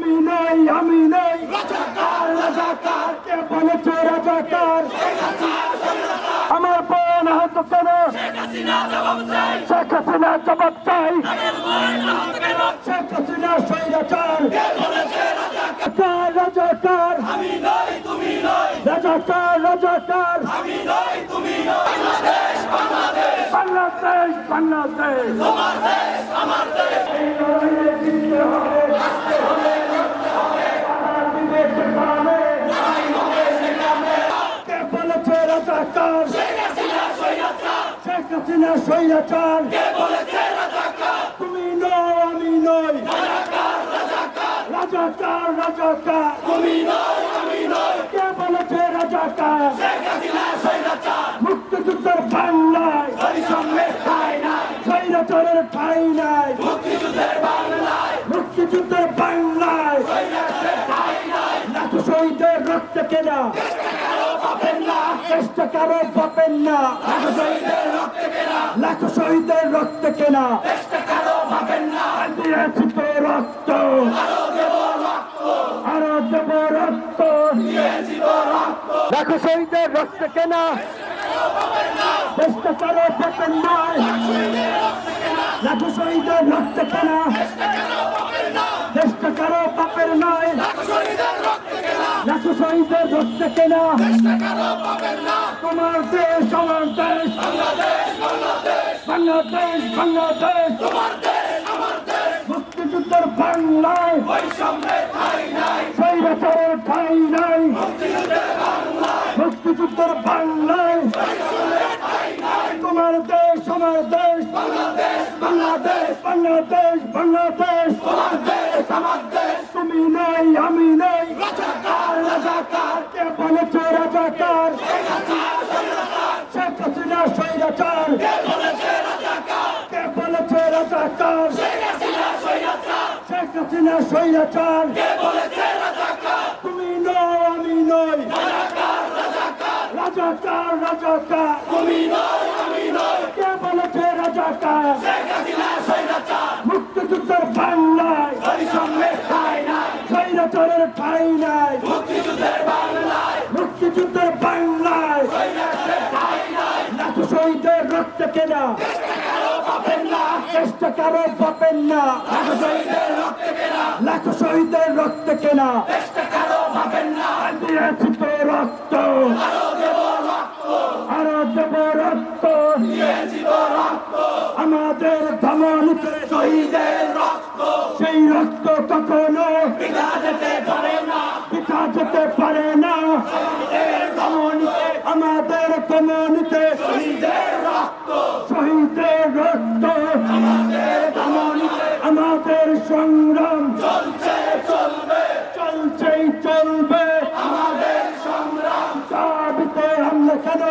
তুমি নই, আমি নই। রাজাকার রাজাকার, কে বলেছে রাজাকার? আমার বোন আহত কেন? শেখ হাসিনা জবাব চাই। শেখ হাসিনা স্বৈরাচার। রাজাকার রাজাকার। রাজাকার রাজাকার। বাংলাদেশ বাংলাদেশ। এই রাজাকার শেখ হাসিনা স্বৈরাচার। তুমি নও, আমি নই। রাজাকার রাজাকার। কে বলেছে রাজাকার? মুক্তিযুদ্ধের বাংলায় স্বৈরাচারের ঠাই নাই। মুক্তিযুদ্ধের বাংলায়। লাখো শহীদের রক্ত কেনা। চেষ্টা কারও পাবেন না। লাখো শহীদের রক্ত কেনা। দিয়েছি তো রক্ত আরও দেব রক্ত। লাখো শহীদের রক্ত কেনা। চেষ্টা কারও পাবেন না। লাখো শহীদের রক্ত কেনা। চেষ্টা কারও পাপের নয় লাখো শহীদের রক্ত কেনা তোমার দেশ আমার দেশ। বাংলাদেশ বাংলাদেশ। মুক্তিযুদ্ধের বাংলায়। স্বৈরাচারের ঠাই নাই। মুক্তিযুদ্ধের বাংলায়। তোমার দেশ আমার দেশ। বাংলাদেশ বাংলাদেশ। বাংলাদেশ তুমি নাই, আমি নাই। রাজাকার কে বলেছে রাজাকার। শেখ হাসিনা স্বৈরাচার। কে বলেছে রাজাকার? শেখ হাসিনা স্বৈরাচার। তুমি নও, আমি নই। রাজাকার রাজাকার। কে বলেছে রাজাকার? স্বৈরাচারের ঠাই নাই। মুক্তিযুদ্ধের বাংলায় লাখো শহীদের রক্ত কেনা। চেষ্টা কারও পাবেন না। লাখো শহীদের রক্ত কেনা। দিয়েছি তো রক্ত। আরও দেব রক্ত। আমাদের শহীদের রক্ত। সেই রক্ত কখনো পিতা যেতে পারে না। পিতা যেতে পারে না আমাদের ধমনীতে শহীদের রক্ত। শহীদের রক্ত আমাদের সংগ্রাম চলছেই চলবে। আমাদের সংগ্রাম আমরা কেন?